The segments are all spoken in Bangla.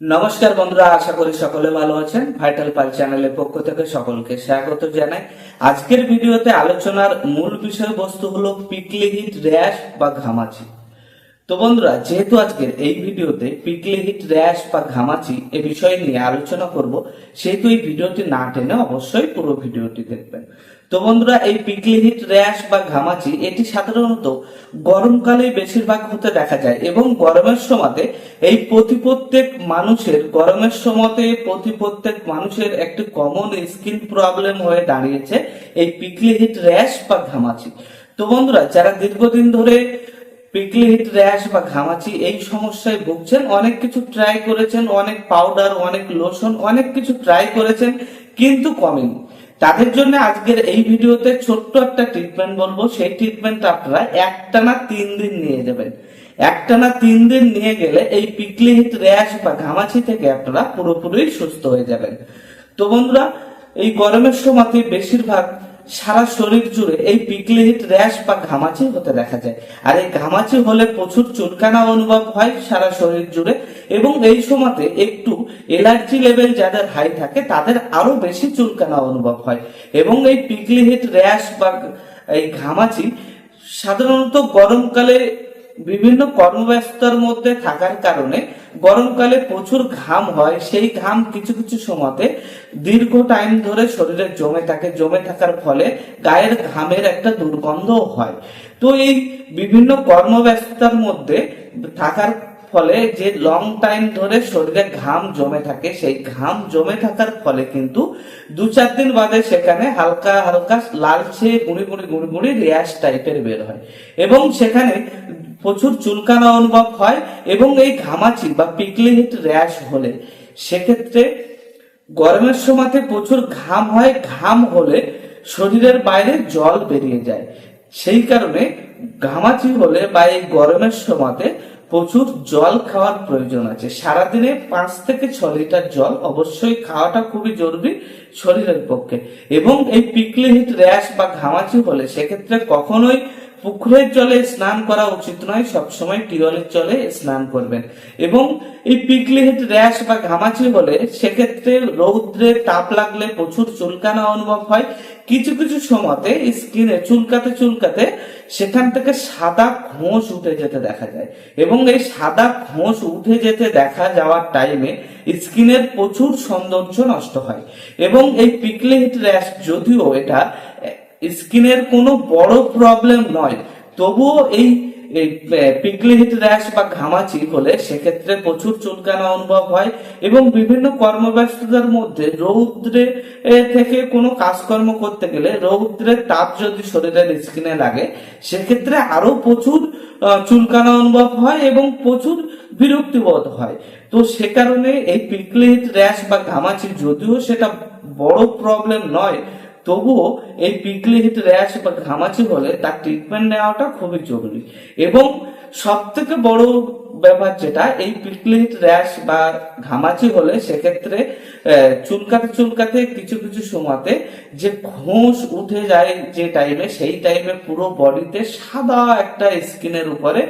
নমস্কার বন্ধুরা, আশা করি সকলে ভালো আছেন। ভাইটাল পাল চ্যানেলের পক্ষ থেকে সকলকে স্বাগত জানাই। আজকের ভিডিওতে আলোচনার মূল বিষয়বস্তু হলো পিকলি হিট র্যাশ বা ঘামাচি। তো বন্ধুরা, যেহেতু আজকের এই ভিডিওতে পিকলি হিট র্যাশ বা ঘামাচি এ বিষয় নিয়ে আলোচনা করব, সেহেতু এই ভিডিওটি না টেনে অবশ্যই পুরো ভিডিওটি দেখবেন। তো বন্ধুরা, এই পিকলি হিট র্যাশ বা ঘামাচি, এটি সাধারণত গরমকালে বেশিরভাগ হতে দেখা যায় এবং গরমের সময়তে এই প্রতি প্রত্যেক মানুষের, গরমের সময়তে প্রতি প্রত্যেক মানুষের একটি কমন স্কিন প্রবলেম হয়ে দাঁড়িয়েছে এই পিকলি হিট র্যাশ বা ঘামাচি। তো বন্ধুরা, যারা দীর্ঘদিন ধরে পিকলি হিট র্যাশ বা ঘামাচি এই সমস্যায় ভুগছেন, অনেক কিছু ট্রাই করেছেন, অনেক পাউডার অনেক লোশন অনেক কিছু ট্রাই করেছেন, কিন্তু কমেনি। তাদের জন্য আজকের এই ভিডিওতে ছোট্ট একটা ট্রিটমেন্ট বলব। সেই ট্রিটমেন্ট আপনারা একটানা তিন দিন নিয়ে যাবেন একটানা তিন দিন নিয়ে গেলে এই পিকলি হিট র্যাশ বা ঘামাচি থেকে আপনারা পুরোপুরি সুস্থ হয়ে যাবেন। তো বন্ধুরা, এই গরমের সময়তে বেশিরভাগ সারা শরীর জুড়ে এই পিকলি হিট র্যাশ বা ঘামাচি হতে দেখা যায়। আর এই ঘামাচি হলে প্রচুর চুলকানা অনুভব হয় সারা শরীর জুড়ে। এবং এই সময়তে একটু এলার্জি লেভেল যাদের হাই থাকে, তাদের আরও বেশি চুলকানা অনুভব হয়। এবং এই পিকলি হিট র্যাশ বা এই ঘামাচি সাধারণত গরমকালে বিভিন্ন কর্মব্যস্ততার মধ্যে থাকার কারণে গরমকালে প্রচুর ঘাম হয়। সেই ঘাম কিছু কিছু সময়তে দীর্ঘ টাইম ধরে শরীরে জমে থাকে। জমে থাকার ফলে গায়ের ঘামের একটা দুর্গন্ধও হয়। তো এই বিভিন্ন কর্মব্যস্ততার মধ্যে থাকার ফলে যে লং টাইম ধরে শরীরে ঘাম জমে থাকে, সেই ঘাম জমে থাকার ফলে কিন্তু দু চার দিন বাদে সেখানে হালকা হালকা লালচে গুঁড়ি গুঁড়ি গুঁড়ি গুঁড়ি রেয়াস টাইপের বের হয়। এবং সেখানে প্রচুর চুলকানা অনুভব হয় এবং এই ঘামাচি বা পিকলি হিট র্যাশ হলে সেক্ষেত্রে গরমের সময়তে প্রচুর ঘাম হয়, ঘাম হলে শরীরের বাইরে জল বেরিয়ে যায়। সেই কারণে ঘামাচি হলে বা এই গরমের সময়তে প্রচুর জল খাওয়ার প্রয়োজন আছে। সারাদিনে পাঁচ থেকে ছ লিটার জল অবশ্যই খাওয়াটা খুবই জরুরি শরীরের পক্ষে। এবং এই পিকলি হিট র্যাশ বা ঘামাচি হলে সেক্ষেত্রে কখনোই পুকুরের জলে স্নান করা উচিত নয়, সবসময় টিউবওয়েলের জলে স্নান করবেন। এবং এই পিকলি হিট র্যাশ বা ঘামাচি হলে সেক্ষেত্রে রৌদ্রে তাপ লাগলে প্রচুর চুলকানা অনুভব হয়। কিছু কিছু সময়তে স্কিনে চুলকাতে চুলকাতে সেখান থেকে সাদা ঘোষ উঠে যেতে দেখা যায়। এবং এই সাদা ঘোষ উঠে যেতে দেখা যাওয়ার টাইমে স্কিনের প্রচুর সৌন্দর্য নষ্ট হয়। এবং এই পিকলি হিট র্যাশ যদিও এটা স্কিনের কোনো বড় প্রবলেম নয়। তবুও এই পিকলি হিট র্যাশ বা ঘামাচি হলে সেক্ষেত্রে প্রচুর চুলকানা অনুভব হয় এবং বিভিন্ন কর্মব্যস্ততার মধ্যে রৌদ্রে থেকে কোনো কাজকর্ম করতে গেলে রৌদ্রের তাপ যদি শরীরের স্কিনে লাগে, সেক্ষেত্রে আরও প্রচুর চুলকানা অনুভব হয় এবং প্রচুর বিরক্তিবোধ হয়। তো সে কারণে এই পিকলি হিট র্যাশ বা ঘামাচি যদিও সেটা বড় প্রবলেম নয় তবুও এই পিকলি হিট র্যাশ বা ঘামাচি হলে তার ট্রিটমেন্ট নেওয়াটা খুবই জরুরি। এবং সব থেকে বড় ব্যাপার যেটা, এই পিকলি হিট র্যাশ বা ঘামাচি হলে সেক্ষেত্রে চুলকাতে চুলকাতে কিছু কিছু সময়তে যে ঘোষ উঠে যায় যে টাইমে সেই টাইমে পুরো বডিতে সাদা একটা স্কিনের উপরে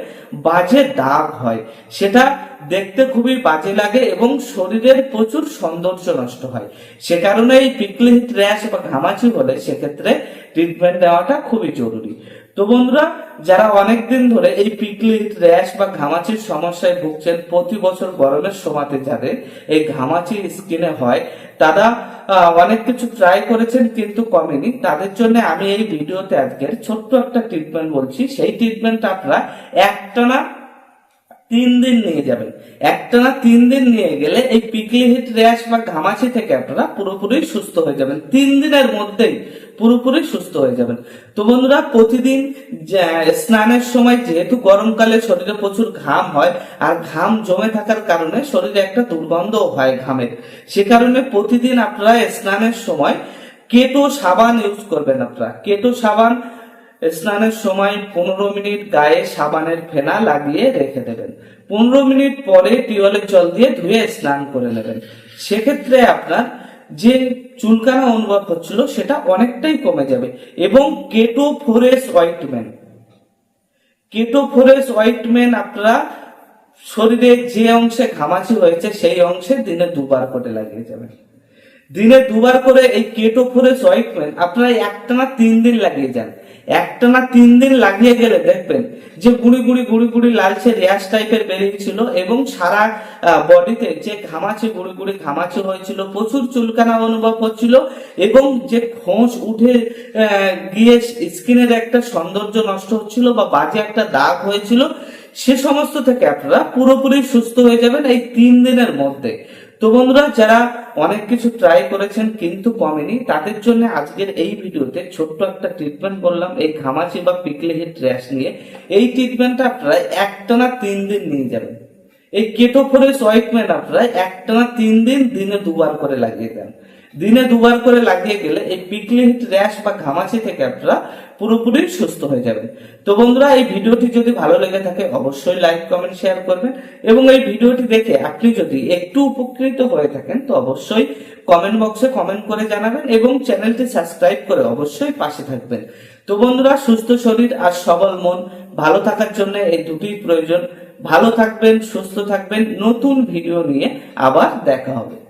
বাজে দাগ হয়। সেটা দেখতে খুবই বাজে লাগে এবং শরীরের প্রচুর সৌন্দর্য নষ্ট হয়। সে কারণে এই পিকলি হিট র্যাশ বা ঘামাচি হলে সেক্ষেত্রে ট্রিটমেন্ট দেওয়াটা খুবই জরুরি। তো বন্ধুরা যারা অনেকদিন ধরে এই পিকলি র্যাশ বা ঘামাচির সমস্যায় ভুগছেন, প্রতি বছর গরমের সময়তে যাদের এই ঘামাচি স্কিনে হয়, তারা অনেক কিছু ট্রাই করেছেন কিন্তু কমেনি। তাদের জন্য আমি এই ভিডিওতে আজকের ছোট্ট একটা ট্রিটমেন্ট বলছি। সেই ট্রিটমেন্ট আপনারা একটানা তিন দিন নিয়ে যাবেন। একটানা তিন দিন নিয়ে গেলে এই পিকলি হিট র্যাশ বা ঘামাচি থেকে আপনারা পুরোপুরি সুস্থ হয়ে যাবেন। তিন দিনের মধ্যেই পুরোপুরি সুস্থ হয়ে যাবেন। তো বন্ধুরা, প্রতিদিন স্নানের সময় যেহেতু গরমকালে শরীরে প্রচুর ঘাম হয়, আর ঘাম জমে থাকার কারণে শরীরে একটা দুর্গন্ধ হয় ঘামের। সে কারণে প্রতিদিন আপনারা স্নানের সময় কেটো সাবান ইউজ করবেন আপনারা। কেটো সাবান স্নানের সময় পনেরো মিনিট গায়ে সাবানের ফেনা লাগিয়ে রেখে দেবেন। পনেরো মিনিট পরে টিউবওয়েলের জল দিয়ে ধুয়ে স্নান করে নেবেন। সেক্ষেত্রে আপনার যে চুলকানা অনুভব হচ্ছিল সেটা অনেকটাই কমে যাবে। এবং কেটো ফোরেস অয়েন্টমেন্ট কেটো ফোরেস অয়েন্টমেন্ট আপনারা শরীরের যে অংশে ঘামাচি হয়েছে, সেই অংশে দিনে দুবার করে লাগিয়ে যাবেন। দিনে দুবার করে এই কেটো ফোরেস অয়েন্টমেন্ট আপনারা একটানা তিন দিন লাগিয়ে যান। একটানা তিন দিন লাগিয়ে গেলে দেখবেন যে গুড়ি গুড়ি গুড়ি গুড়ি লালচে র্যাশ টাইপের বেরিয়েছিল এবং সারা বডিতে যে ঘামাচি গুড়ি গুড়ি ঘামাচি হয়েছিল, প্রচুর চুলকানা অনুভব হচ্ছিল এবং যে খোঁজ উঠে গিয়ে স্কিনের একটা সৌন্দর্য নষ্ট হচ্ছিল বা বাজে একটা দাগ হয়েছিল সে সমস্ত থেকে আপনারা পুরোপুরি সুস্থ হয়ে যাবেন এই তিন দিনের মধ্যে। তো বন্ধুরা, যারা অনেক কিছু ট্রাই করেছেন কিন্তু কমেনি, তাদের জন্য আজকের এই ভিডিওতে ছোট্ট একটা ট্রিটমেন্ট বললাম, এই ঘামাচি বা পিকলে হিট র্যাশ নিয়ে। এই ট্রিটমেন্টটা আপনারা একটানা তিন দিন নিয়ে যাবেন। এই কেটোফোরেস অয়েন্টমেন্ট আপনারা একটানা তিন দিন, দিনে দুবার করে লাগিয়ে দেন। দিনে দুবার করে লাগিয়ে গেলে এই পিকলি হিট র্যাশ বা ঘামাচি থেকে আপনারা পুরোপুরি সুস্থ হয়ে যাবেন। তো বন্ধুরা, এই ভিডিওটি যদি ভালো লেগে থাকে, অবশ্যই লাইক, কমেন্ট, শেয়ার করবেন এবং এই ভিডিওটি দেখে আপনি যদি একটু উপকৃত হয়ে থাকেন, তো অবশ্যই কমেন্ট বক্সে কমেন্ট করে জানাবেন এবং চ্যানেলটি সাবস্ক্রাইব করে অবশ্যই পাশে থাকবেন। তো বন্ধুরা, সুস্থ শরীর আর সবল মন, ভালো থাকার জন্য এই দুটিই প্রয়োজন। ভালো থাকবেন, সুস্থ থাকবেন, নতুন ভিডিও নিয়ে আবার দেখা হবে।